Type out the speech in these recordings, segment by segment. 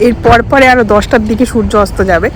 এর পর পরে আরও দশটার দিকে সূর্য অস্ত যাবে।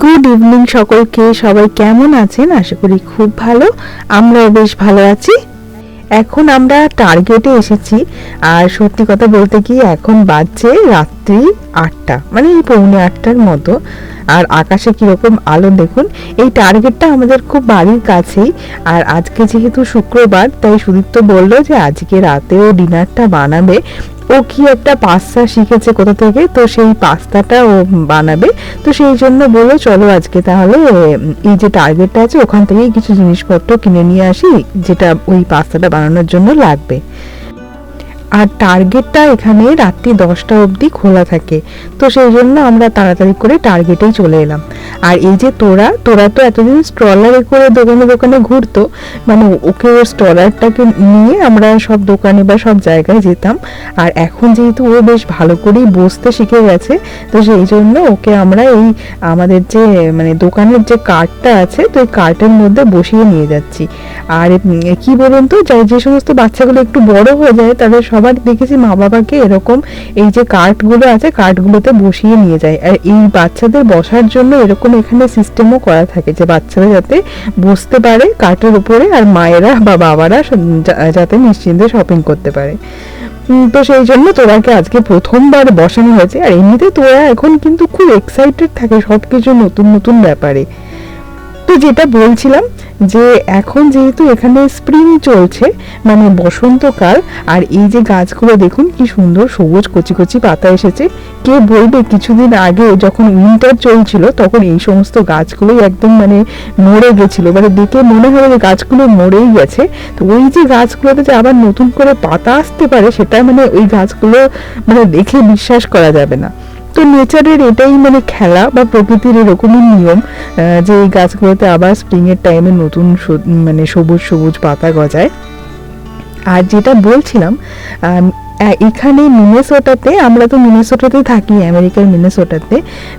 গুড ইভিনিং সকলকে, সবাই কেমন আছেন? আশা করি খুব ভালো। আমরাও বেশ ভালো আছি। এখন আমরা টার্গেটে এসেছি। আর সত্যি কথা বলতে কি, এখন বাজছে রাত্রি আটটা। মানে এই পৌনে আটটার মতো। আর আকাশে কীরকম আলো দেখুন, এই টার্গেটটা আমাদের খুব বাড়ির কাছেই। আর আজকে যেহেতু শুক্রবার, তাই সুদীপ্ত বলল যে আজকে রাতেও ডিনারটা বানাবে। ও কি একটা পাস্তা শিখেছে কোথা থেকে? তো সেই পাস্তাটা ও বানাবে। তো সেই জন্য বলো চলো আজকে তাহলে এই যে টার্গেটটা আছে, ওখান থেকেই কিছু জিনিসপত্র কিনে নিয়ে আসি, যেটা ওই পাস্তাটা বানানোর জন্য লাগবে। আর টার্গেটটা এখানে রাত্রি দশটা অবধি খোলা থাকে। তো সেই জন্য আমরা তাড়াতাড়ি করে টার্গেটেই চলে এলাম। আর এই যে তোরা তোরা তো এতদিন স্ট্রলারে করে দোকানে দোকানে ঘুরতো মানে ওকে ওর স্ট্রলারটাকে নিয়ে আমরা সব দোকানে বা সব জায়গায় যেতাম। আর এখন যেহেতু ও বেশ ভালো করেই বসতে শিখে গেছে, তো সেই জন্য ওকে আমরা এই আমাদের যে মানে দোকানের যে কার্টটা আছে, তো এই কার্টের মধ্যে বসিয়ে নিয়ে যাচ্ছি। আর কি বলুন তো, যে- সমস্ত বাচ্চাগুলো একটু বড় হয়ে যায়, তাদের সবার দেখেছি মা বাবাকে এরকম এই যে কার্টগুলো আছে কার্টগুলোতে বসিয়ে নিয়ে যায়। আর এই বাচ্চাদের বসার জন্য এরকম এখানে সিস্টেমও করা থাকে যে বাচ্চারা যাতে বসতে পারে কার্টের উপরে আর মায়েরা বা বাবারা যাতে নিশ্চিন্তে শপিং করতে পারে। তো সেই জন্য তোরাকে আজকে প্রথমবার বসানো হয়েছে। আর এমনিতে তোরা এখন কিন্তু খুব এক্সাইটেড থাকে সব কিছু নতুন নতুন ব্যাপারে। তো যেটা বলছিলাম যে এখন যেহেতু এখানে স্প্রিং চলছে মানে বসন্তকাল, আর এই যে গাছগুলো দেখুন কি সুন্দর সবুজ কচি কচি পাতা এসেছে। কে বলবে কিছুদিন আগে যখন উইন্টার চলছিল, তখন এই সমস্ত গাছগুলোই একদম মানে মরে গেছিল। মানে দেখে মনে হয় যে গাছগুলো মরেই গেছে। তো ওই যে গাছগুলোতে যে আবার নতুন করে পাতা আসতে পারে, সেটা মানে ওই গাছগুলো মানে দেখে বিশ্বাস করা যাবে না। তো নেচারের এটাই মানে খেলা বা প্রকৃতির এরকমই নিয়ম যে এই গাছগুলোতে আবার স্প্রিং এর টাইমে নতুন মানে সবুজ সবুজ পাতা গজায়। আর যেটা বলছিলাম এখানে মিনেসোটাতে, আমরা তো মিনেসোটাতে থাকি, আমেরিকার মিনেসোটাতে,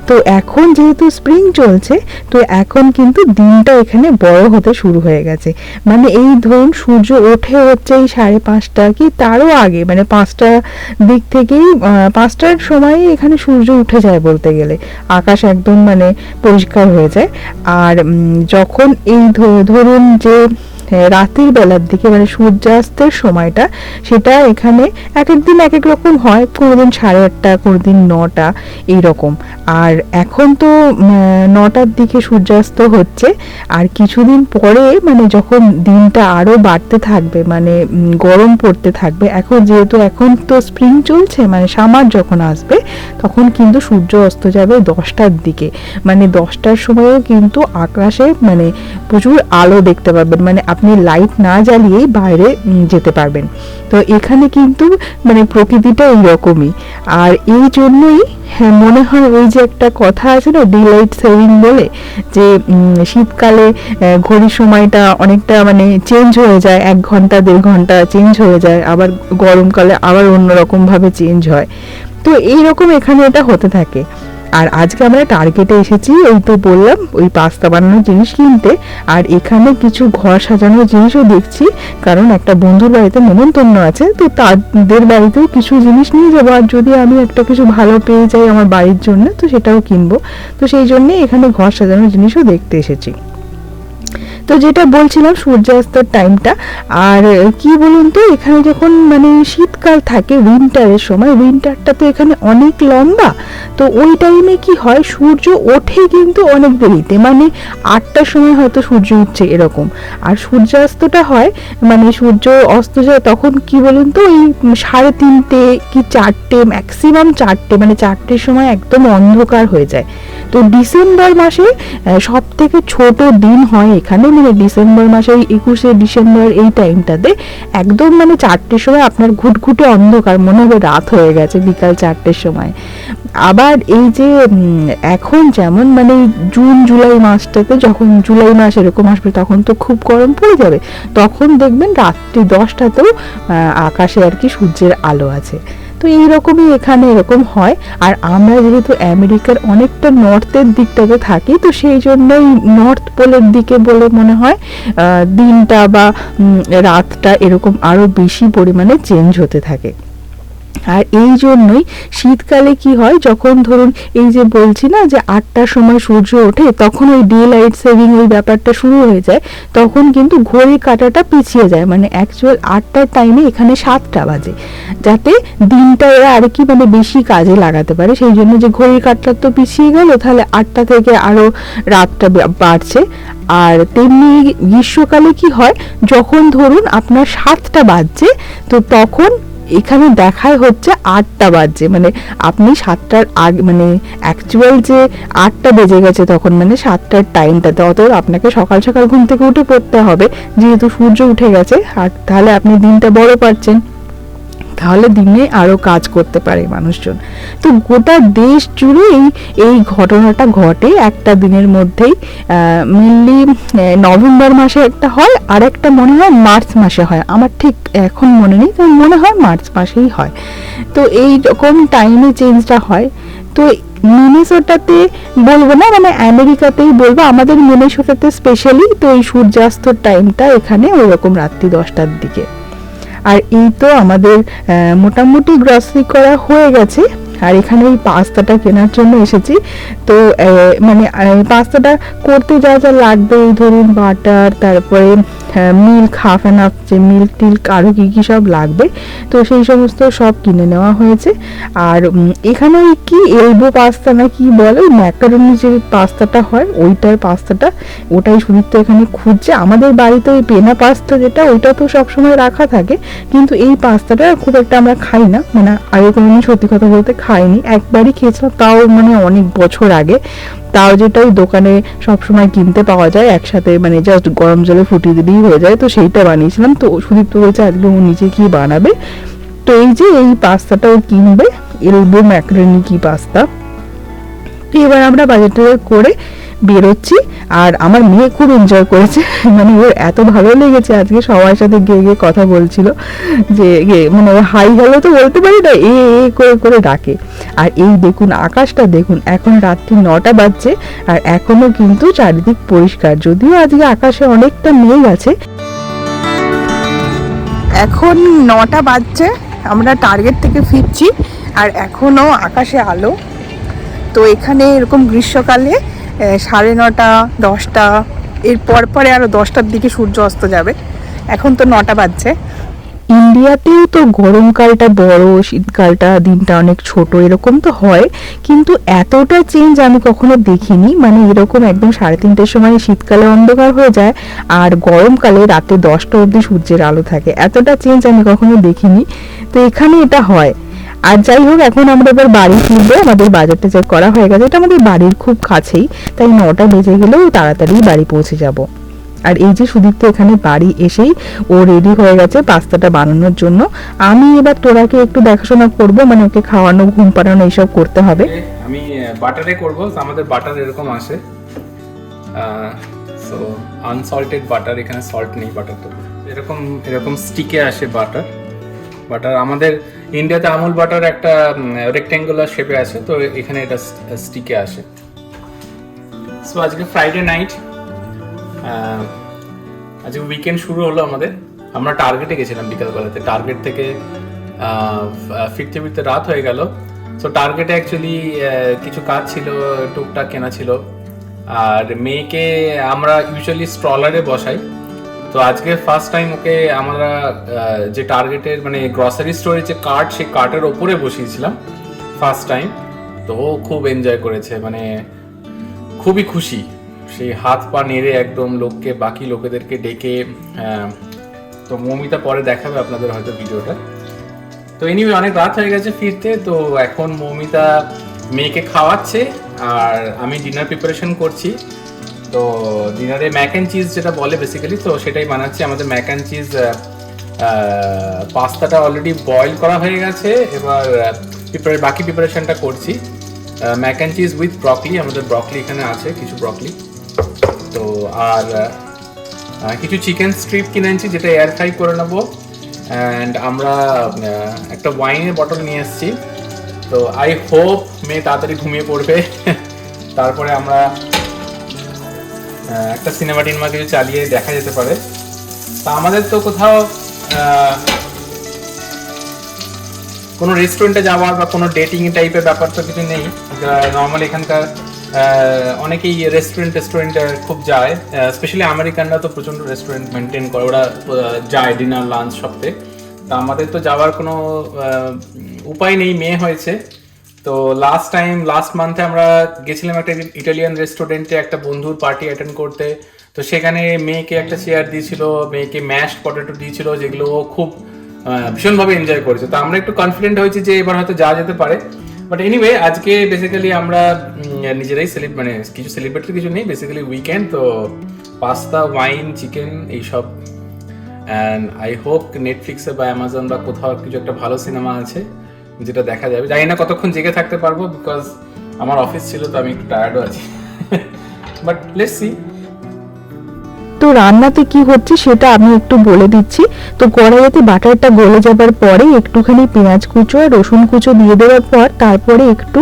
তো এখন যেহেতু স্প্রিং চলছে, তো এখন কিন্তু দিনটা এখানে বড় হতে শুরু হয়ে গেছে। মানে এই ধরুন সূর্য ওঠে হচ্ছে এই সাড়ে পাঁচটা কি তারও আগে মানে পাঁচটা দিক থেকেই পাঁচটার সময় এখানে সূর্য উঠে যায় বলতে গেলে। আকাশ একদম মানে পরিষ্কার হয়ে যায়। আর যখন এই ধরুন যে রাতের বেলার দিকে মানে সূর্যাস্তের সময়টা, সেটা এখানে এক এক দিন এক এক রকম হয়। কোনোদিন সাড়ে আটটা, কোনোদিন নটা, এইরকম। আর এখন তো নটার দিকে সূর্যাস্ত হচ্ছে। আর কিছুদিন পরে মানে যখন দিনটা আরও বাড়তে থাকবে মানে গরম পড়তে থাকবে, এখন যেহেতু এখন তো স্প্রিং চলছে মানে সামার যখন আসবে, তখন কিন্তু সূর্য অস্ত যাবে দশটার দিকে। মানে দশটার সময়ও কিন্তু আকাশে মানে প্রচুর আলো দেখতে পাবেন। মানে আপনি লাইট না জ্বালিয়েই বাইরে যেতে পারবেন। তো এখানে কিন্তু মানে প্রকৃতিটা এইরকমই। আর এই জন্যই হ্যাঁ মনে হয় ওই যে একটা কথা আছে না ডে লাইট সেভিং বলে, যে শীতকালে ঘড়ির সময়টা অনেকটা মানে চেঞ্জ হয়ে যায়, এক ঘণ্টা, দেড় ঘণ্টা চেঞ্জ হয়ে যায়, আবার গরমকালে আবার অন্যরকম ভাবে চেঞ্জ হয়। তো এইরকম এখানে এটা হতে থাকে। আর আজকে আমরা টার্গেটে এসেছি ওই তো বললাম, ওই পাস্তা বানানোর জিনিস কিনতে। আর এখানে কিছু ঘর সাজানোর জিনিসও দেখছি, কারণ একটা বন্ধুর বাড়িতে নেমন্তন্ন আছে, তো তাদের বাড়িতেও কিছু জিনিস নিয়ে যাব। আর যদি আমি একটা কিছু ভালো পেয়ে যাই আমার বাড়ির জন্য, তো সেটাও কিনবো। তো সেই জন্যে এখানে ঘর সাজানোর জিনিসও দেখতে এসেছি। তো যেটা বলছিলাম, সূর্যাস্তের টাইমটা আর কি বলুন তো, এখানে যখন মানে শীতকাল থাকে উইন্টারের সময় উইন্টারটা তো এখানে অনেক লম্বা। তো ওই টাইমে কি হয়, সূর্য ওঠে কিন্তু অনেক দেরিতে। মানে আটটার সময় হয়তো সূর্য উঠছে এরকম। আর সূর্যাস্তটা হয় মানে সূর্য অস্ত যায় তখন কি বলুন তো, ওই সাড়ে তিনটে কি চারটে ম্যাক্সিমাম চারটে মানে চারটের সময় একদম অন্ধকার হয়ে যায়। তো ডিসেম্বর মাসে সব থেকে ছোট দিন হয় এখানে মানে ডিসেম্বর মাসে ওই একুশে ডিসেম্বর এই টাইমটাতে একদম মানে চারটের সময় আপনার ঘুটঘুটে অন্ধকার, মনে হবে রাত হয়ে গেছে বিকাল চারটের সময়। আবার এই যে এখন যেমন মানে জুন, জুলাই মাসটাতে যখন জুলাই মাস এরকম আসবে তখন তো খুব গরম পড়ে যাবে, তখন দেখবেন রাত্রি দশটাতেও আকাশে আর কি সূর্যের আলো আছে। তো এইরকমই এখানে এরকম হয়। আর আমরা যেহেতু আমেরিকার অনেকটা নর্থের দিকটাতে থাকি, তো সেই জন্যই নর্থ পোলের দিকে বলে মনে হয় দিনটা বা রাতটা এরকম আরও বেশি পরিমাণে চেঞ্জ হতে থাকে। আর এই জন্যই শীতকালে কি হয়, যখন ধরুন এই যে বলছি না যে আটটার সময় সূর্য ওঠে, তখন ওই ডে লাইট সেভিং ওই ব্যাপারটা শুরু হয়ে যায়, তখন কিন্তু ঘড়ি কাটাটা পিছিয়ে যায়। মানে অ্যাকচুয়াল আটটার টাইমে এখানে সাতটা বাজে। যাতে দিনটা এরা আর কি মানে বেশি কাজে লাগাতে পারে। সেই জন্য যে ঘড়ির কাঁটাটা তো পিছিয়ে গেল, তাহলে আটটা থেকে আরও রাতটা বাড়ছে। আর তেমনি গ্রীষ্মকালে কি হয়, যখন ধরুন আপনার সাতটা বাজছে, তো তখন এখানে দেখায় হচ্ছে আটটা বাজে মানে আপনি সাতটার আগ মানে অ্যাকচুয়াল যে আটটা বেজে গেছে তখন মানে সাতটার টাইমটাতে অতএব আপনাকে সকাল সকাল ঘুম থেকে উঠে পড়তে হবে। যেহেতু সূর্য উঠে গেছে, আর তাহলে আপনি দিনটা বড় পাচ্ছেন তাহলে দিনে আরও কাজ করতে পারে মানুষজন। তো গোটা দেশ জুড়েই এই ঘটনাটা ঘটে। একটা দিনের মধ্যেই মেনলি নভেম্বর মাসে একটা হয় আর একটা মনে হয় মার্চ মাসে হয়। আমার ঠিক এখন মনে নেই, তবে মনে হয় মার্চ মাসেই হয়। তো এই রকম টাইমে চেঞ্জটা হয়। তো মিনেসোটাতে বলব না মানে আমেরিকাতেই বলব, আমাদের মিনেসোটাতে স্পেশালি তো এই সূর্যাস্তর টাইমটা এখানে ওইরকম রাত্রি দশটার দিকে। আর এই তো আমাদের মোটামুটি গ্রসারি করা হয়ে গেছে। আর এখানে এই পাস্তাটা কেনার জন্য এসেছি। তো মানে পাস্তাটা করতে যা যা লাগবে এই ধরুন বাটার তারপরে মিল্ক হাফ অ্যান্ড হাফ যে মিল্ক টিল্ক আরও কী কী সব লাগবে, তো সেই সমস্ত সব কিনে নেওয়া হয়েছে। আর এখানে ওই কি এলবো পাস্তা না কি বলে, ওই ম্যাকারনি যে পাস্তাটা হয়, ওইটার পাস্তাটা ওটাই সুদীপ্ত এখানে খুঁজছে। আমাদের বাড়িতে ওই পেনা পাস্তা যেটা, ওইটা তো সবসময় রাখা থাকে, কিন্তু এই পাস্তাটা খুব একটা আমরা খাই না। মানে আগে কোনোদিন সত্যি কথা বলতে খাইনি। একবারই খেয়েছিলাম, তাও মানে অনেক বছর আগে। তাও যেটা ওই দোকানে সবসময় কিনতে পাওয়া যায়, একসাথে মানে জাস্ট গরম জলে ফুটিয়ে দিলেই হয়ে যায়, তো সেইটা বানিয়েছিলাম। তো সুদীপ্ত বলছে, আজকে ও নিজে কি বানাবে? তো এই যে এই পাস্তাটা ও কিনবে, এলবো ম্যাকরেনি কি পাস্তা? এবার আমরা বাজার টাজার করে বেরোচ্ছি, আর আমার মেয়ে খুব এনজয় করেছে। মানে ওর এত ভালো লেগেছে, আজকে সবার সাথে গিয়ে গিয়ে কথা বলছিল যে মানে হাই হ্যালো তো বলতে পারি না, এ এ করে করে ডাকে। আর এই দেখুন, আকাশটা দেখুন, এখন রাত্রি নটা বাজছে, আর এখনও কিন্তু চারিদিক পরিষ্কার। যদিও আজকে আকাশে অনেকটা মেঘ আছে। এখন নটা বাজছে, আমরা টার্গেট থেকে ফিরছি, আর এখনও আকাশে আলো। তো এখানে এরকম গ্রীষ্মকালে সাড়ে নটা, দশটা, এর পর আরও দশটার দিকে সূর্য অস্ত যাবে। এখন তো নটা বাজছে। ইন্ডিয়াতেও তো গরমকালটা বড়, শীতকালটা, দিনটা অনেক ছোট, এরকম তো হয়। কিন্তু এতটা চেঞ্জ আমি কখনো দেখিনি। মানে এরকম একদম সাড়ে তিনটের সময় শীতকালে অন্ধকার হয়ে যায় আর গরমকালে রাতে দশটা অবধি সূর্যের আলো থাকে। এতটা চেঞ্জ আমি কখনো দেখিনি। তো এখানে এটা হয়। আর যাই হোক, এখন আমরা এবার বাড়ি ফিরবো। আমাদের বাজারটা টাজার করা হয়ে গেছে। এটা আমাদের বাড়ির খুব কাছেই, তাই নটা বেজে গেলেও তাড়াতাড়ি বাড়ি পৌঁছে যাব। আর এই যে সুদীপ্ত এখানে বাড়ি এসেই ও রেডি হয়ে গেছে পাস্তাটা বানানোর জন্য। আমি এবার তোরাকে একটু দেখাশোনা করব মানে ওকে খাওয়ানো, ঘুম পাড়ানো এইসব করতে হবে। আমি বাটারে করব। আমাদের বাটার এরকম আসে। সো আনসল্টেড বাটার এখানে সল্ট নেই বাটার তো। এরকম এরকম স্টিকে আসে বাটার বাটার আমাদের ইন্ডিয়াতে আমুল বাটার একটা রেক্টেঙ্গুলার শেপে আছে, তো এখানে এটা স্টিকে আসে। সো আজকে ফ্রাইডে নাইট আজকে উইকেন্ড শুরু হলো আমাদের। আমরা টার্গেটে গেছিলাম বিকালবেলাতে। টার্গেট থেকে ফিরতে ফিরতে রাত হয়ে গেল। সো টার্গেটে অ্যাকচুয়ালি কিছু কাজ ছিল, টুকটাক কেনা ছিল। আর মেয়েকে আমরা ইউজুয়ালি স্ট্রলারে বসাই। তো আজকে ফার্স্ট টাইম ওকে আমরা যে টার্গেটের মানে গ্রসারি স্টোরের যে কার্ট সেই কার্টের ওপরে বসিয়েছিলাম ফার্স্ট টাইম তো ও খুব এনজয় করেছে মানে খুবই খুশি। সেই হাত পা নেড়ে একদম লোককে, বাকি লোকেদেরকে ডেকে তো মৌমিতা পরে দেখাবে আপনাদের হয়তো ভিডিওটা। তো এনিওয়ে অনেক রাত হয়ে গেছে ফিরতে, তো এখন মৌমিতা মেয়েকে খাওয়াচ্ছে, আর আমি ডিনার প্রিপারেশন করছি। তো ডিনারে ম্যাক অ্যান্ড চিজ যেটা বলে বেসিক্যালি তো সেটাই বানাচ্ছি। আমাদের ম্যাক অ্যান্ড চিজ পাস্তাটা অলরেডি বয়েল করা হয়ে গেছে। এবার প্রিপারে বাকি প্রিপারেশনটা করছি। Mac and cheese with broccoli আমাদের ব্রকলি এখানে আছে, কিছু ব্রকলি তো আর কিছু চিকেন স্ট্রিপ কিনে আনছি যেটা এয়ার ফ্রাই করে নেব। অ্যান্ড আমরা একটা ওয়াইনের বটল নিয়ে এসেছি। তো আই হোপ মেয়ে তাড়াতাড়ি ঘুমিয়ে পড়বে। তারপরে আমরা একটা সিনেমা টিনেমা কিছু চালিয়ে দেখা যেতে পারে। তা আমাদের তো কোথাও কোনো রেস্টুরেন্টে যাওয়ার বা কোনো ডেটিং টাইপের ব্যাপার তো কিছু নেই। নর্মালি এখানকার অনেকেই রেস্টুরেন্ট টেস্টুরেন্ট খুব যায় স্পেশালি আমেরিকানরা তো প্রচণ্ড রেস্টুরেন্ট মেনটেন করে। ওরা যায় ডিনার লাঞ্চ সবতে তা আমাদের তো যাওয়ার কোনো উপায় নেই, মেয়ে হয়েছে। তো লাস্ট টাইম লাস্ট মান্থে আমরা গেছিলাম একটা ইটালিয়ান রেস্টুরেন্টে একটা বন্ধুর পার্টি অ্যাটেন্ড করতে। তো সেখানে মেয়েকে একটা চেয়ার দিয়েছিল, মেয়েকে ম্যাশ পটেটো দিয়েছিল, যেগুলো ও খুব ভীষণভাবে এনজয় করেছে। তো আমরা একটু কনফিডেন্ট হয়েছি যে এবার হয়তো যাওয়া যেতে পারে। বাট এনিওয়ে আজকে বেসিক্যালি আমরা নিজেরাই সেলিব্রেট মানে কিছু সেলিব্রেট কিছু নেই বেসিক্যালি উইকেন্ড তো পাস্তা ওয়াইন চিকেন এইসব। অ্যান্ড আই হোপ নেটফ্লিক্সে বা অ্যামাজন বা কোথাও কিছু একটা ভালো সিনেমা আছে। যেটা দেখা যাবে। জানি না কতক্ষণ জেগে থাকতে পারব বিকজ আমার অফিস ছিল তো আমি একটু টায়ার্ডও আছি। বাট লেটস সি তো রান্নাতে কি হচ্ছে সেটা আমি একটু বলে দিচ্ছি। তো কড়াইতে বাটারটা গলে যাবার পরে একটুখানি পেঁয়াজ কুচো আর রসুন কুচো দিয়ে দেওয়ার পর তারপরে একটু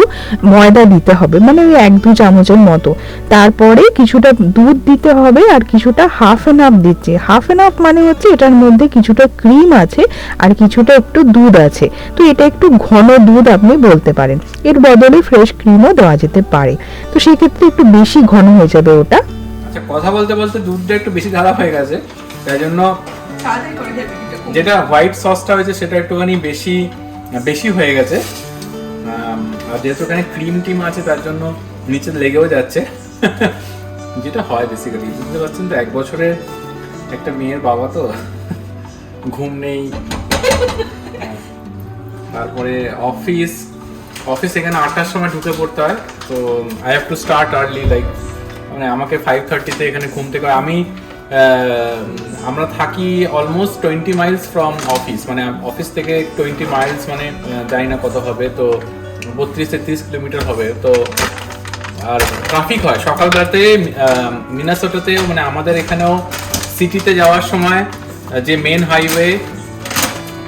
ময়দা দিতে হবে মানে ওই এক দু চামচের মতো। তারপরে কিছুটা দুধ দিতে হবে আর কিছুটা হাফ এন হাফ দিচ্ছে। হাফ এন হাফ মানে হচ্ছে এটার মধ্যে কিছুটা ক্রিম আছে আর কিছুটা একটু দুধ আছে। তো এটা একটু ঘন দুধ আপনি বলতে পারেন। এর বদলে ফ্রেশ ক্রিমও দেওয়া যেতে পারে। তো সেক্ষেত্রে একটু বেশি ঘন হয়ে যাবে ওটা। আচ্ছা কথা বলতে বলতে দুধটা একটু বেশি ঢালা হয়ে গেছে তাই জন্য যেটা হোয়াইট সসটা হয়েছে সেটা একটুখানি বেশি বেশি হয়ে গেছে। আর যেহেতু এখানে ক্রিম টিম আছে তার জন্য নিচে লেগেও যাচ্ছে। যেটা হয় বেসিক্যালি বুঝতে পারছেন তো? এক বছরের একটা মেয়ের বাবা তো ঘুম নেই। তারপরে অফিস অফিস এখানে আটটার সময় ঢুকে পড়তে হয় তো I have to start early like মানে আমাকে ফাইভ থার্টিতে এখানে ঘুম থেকে আমি আমরা থাকি almost twenty miles from office মানে অফিস থেকে টোয়েন্টি মাইলস মানে জানি না কত হবে, তো বত্রিশ তেত্রিশ কিলোমিটার হবে, তো আর ট্রাফিক হয়। সকালবেলাতে মিনাসোটাতে মানে আমাদের এখানেও সিটিতে যাওয়ার সময় যে মেন হাইওয়ে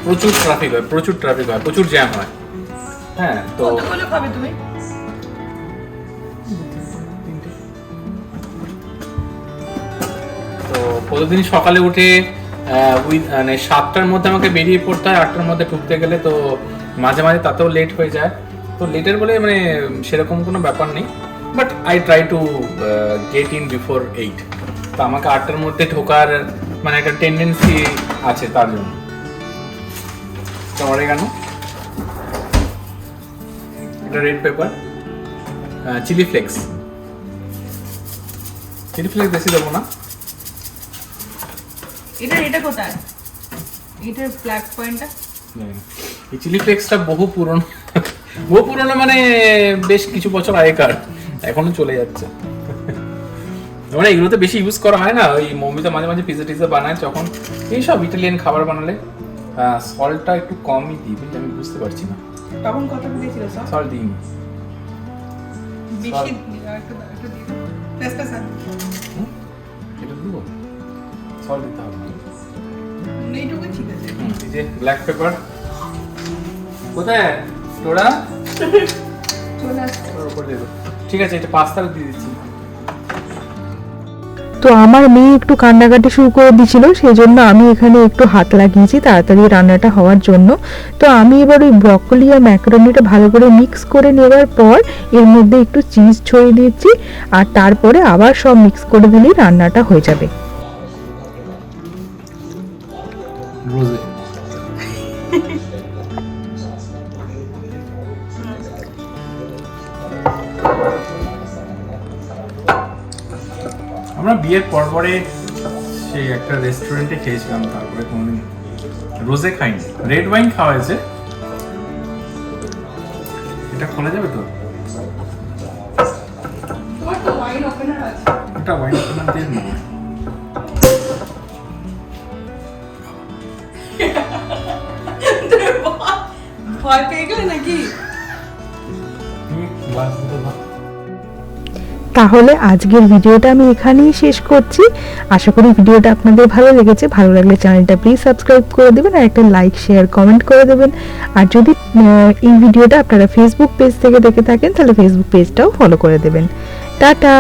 প্রচুর ট্রাফিক হয়, প্রচুর ট্রাফিক হয়, প্রচুর জ্যাম হয়। হ্যাঁ তো তুমি? প্রতিদিন সকালে উঠে মানে সাতটার মধ্যে আমাকে বেরিয়ে পড়তে হয়, আটটার মধ্যে ঢুকতে গেলে তো মাঝে মাঝে তাতেও লেট হয়ে যায়। তো লেটের বলে মানে সেরকম কোনো ব্যাপার নেই। But I try to get in before eight তো আমাকে আটটার মধ্যে ঢোকার মানে একটা টেন্ডেন্সি আছে তার জন্য। তো অরেগানো এটা red pepper chilli flakes chilli flakes বেশি দেবো না। এটা এটা কোথায়? এটার ব্ল্যাক পয়েন্টটা এই চিলি ফ্লেক্সটা বহু পুরনো। বহু পুরনো মানে বেশ কিছু বছর আগেকার। এখনও চলে যাচ্ছে। মানে এগুলোতে বেশি ইউজ করা হয় না। ওই মম্মিতে মাঝে মাঝে পিজা টিজা বানায় যখন। এইসব ইটালিয়ান খাবার বানালে সল্টটা একটু কমই দিই বুঝলি? আমি বুঝতে পারছি না। তখন কত দিয়েছিল সব সল্ট দিইনি। বেশি একটু একটু দিয়ে সল্ট দিতে হবে। এইটুকু ঠিক আছে। এই যে ব্ল্যাক পেপার কোথায়? তোরা। ঠিক আছে এটা পাস্তা দিয়ে দিচ্ছি। তো আমার মেয়ে একটু কান্নাকাটি শুরু করে দিয়েছিল সেই জন্য আমি এখানে একটু হাত লাগিয়েছি তাড়াতাড়ি রান্নাটা হওয়ার জন্য। তো আমি এবার ওই ব্রকলি আর ম্যাকারনিটা ভালো করে মিক্স করে নেওয়ার পর এর মধ্যে একটু চিজ ছড়িয়ে দিচ্ছি আর তারপরে আবার সব মিক্স করে দিলেই রান্নাটা হয়ে যাবে। রোজে আমরা বিয়ের পর পরে সেই একটা রেস্টুরেন্টে খেয়েছিলাম তারপরে কোনদিন। রোজে খাইনি। রেড ওয়াইন খাওয়া হয়েছে। এটা খোলা যাবে তো? তো ওয়াইন ভয় পেয়ে গেলে নাকি? তাহলে আজকের ভিডিওটা আমি এখানেই শেষ করছি। আশা করি ভিডিওটা আপনাদের ভালো লেগেছে। ভালো লাগলে চ্যানেলটা প্লিজ সাবস্ক্রাইব করে দেবেন আর একটা লাইক শেয়ার কমেন্ট করে দেবেন। আর যদি এই ভিডিওটা আপনারা ফেসবুক পেজ থেকে দেখে থাকেন, তাহলে ফেসবুক পেজটাও ফলো করে দেবেন। টাটা!